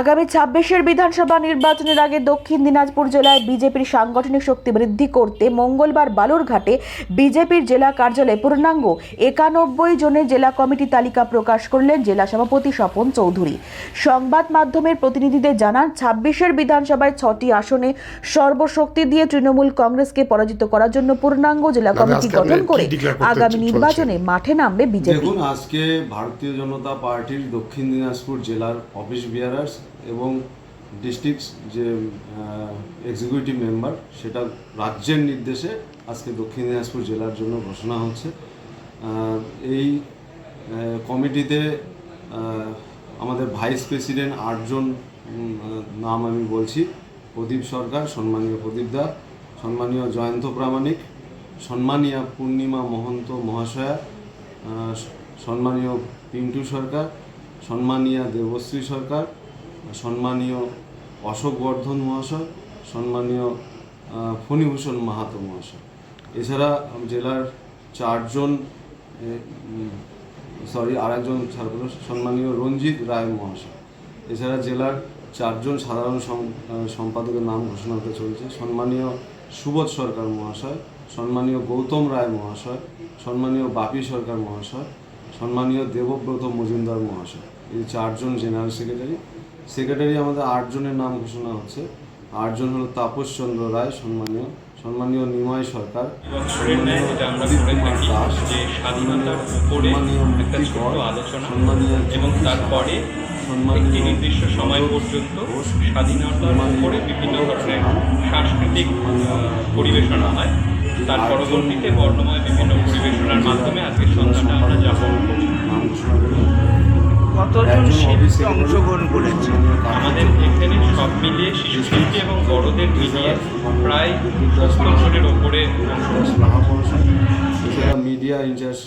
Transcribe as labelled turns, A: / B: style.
A: আগামী ছাব্বিশের বিধানসভা নির্বাচনের আগে দক্ষিণ দিনাজপুর জেলায় বিজেপির সাংগঠনিক শক্তি বৃদ্ধি করতে মঙ্গলবার বালুরঘাটে বিজেপির জেলা কার্যালয়ে পূর্ণাঙ্গ একানব্বই জনের জেলা কমিটি তালিকা প্রকাশ করলেন জেলা সভাপতি স্বপন চৌধুরী। সংবাদ মাধ্যমের প্রতিনিধিদের জানান ছাব্বিশের বিধানসভায় ছটি আসনে সর্বশক্তি দিয়ে তৃণমূল কংগ্রেসকে পরাজিত করার জন্য পূর্ণাঙ্গ জেলা কমিটি গঠন করে আগামী নির্বাচনে মাঠে নামবে বিজেপি।
B: দেখুন আজকে ভারতীয় জনতা পার্টির দক্ষিণ দিনাজপুর জেলার অফিস বিয়ারার্স এবং ডিস্ট্রিক্ট যে এক্সিকিউটিভ মেম্বার সেটা রাজ্যের নির্দেশে আজকে দক্ষিণ দিনাজপুর জেলার জন্য ঘোষণা হচ্ছে। এই কমিটিতে আমাদের ভাইস প্রেসিডেন্ট আটজন নাম আমি বলছি। প্রদীপ সরকার, সম্মানীয় প্রদীপ দা, সম্মানীয় জয়ন্ত প্রামাণিক, সম্মানীয় পূর্ণিমা মহন্ত মহাশয়া সম্মানীয় পিন্টু সরকার, সম্মানীয় দেবশ্রী সরকার সম্মানীয় অশোক বর্ধন মহাশয় সম্মানীয় ফণীভূষণ মাহাতো মহাশয়। এছাড়া জেলার চারজন সরি আরেকজন সম্মানীয় রঞ্জিত রায় মহাশয়। এছাড়া জেলার চারজন সাধারণ সম্পাদকের নাম ঘোষণা হতে চলছে। সম্মানীয় সুবোধ সরকার মহাশয় সম্মানীয় গৌতম রায় মহাশয় সম্মানীয় বাপি সরকার মহাশয় সম্মানীয় দেবব্রত মজুমদার মহাশয়, এই চারজন জেনারেল সেক্রেটারি সেক্রেটারি আমাদের আটজনের নাম ঘোষণা হচ্ছে। আটজন হলো তাপস চন্দ্র রায়, সম্মানীয় সম্মানীয় নিমাই সরকার
C: এবং তারপরে নির্দিষ্ট সময় পর্যন্ত স্বাধীনতার উপরে বিভিন্ন ধরনের সাংস্কৃতিক পরিবেশনা হয়। তার পরবর্তীতে বর্ণময় বিভিন্ন পরিবেশনার মাধ্যমে আজকে সন্ধ্যাটা আমরা
B: যাব।
D: কতজন শিল্পী অংশগ্রহণ করেছে?
C: আমাদের এখানে সব মিলিয়ে শিশু শিল্পী এবং বড়দের মিলিয়ে প্রায় দশ বছরের ওপরে
B: মিডিয়া ইনচার্জ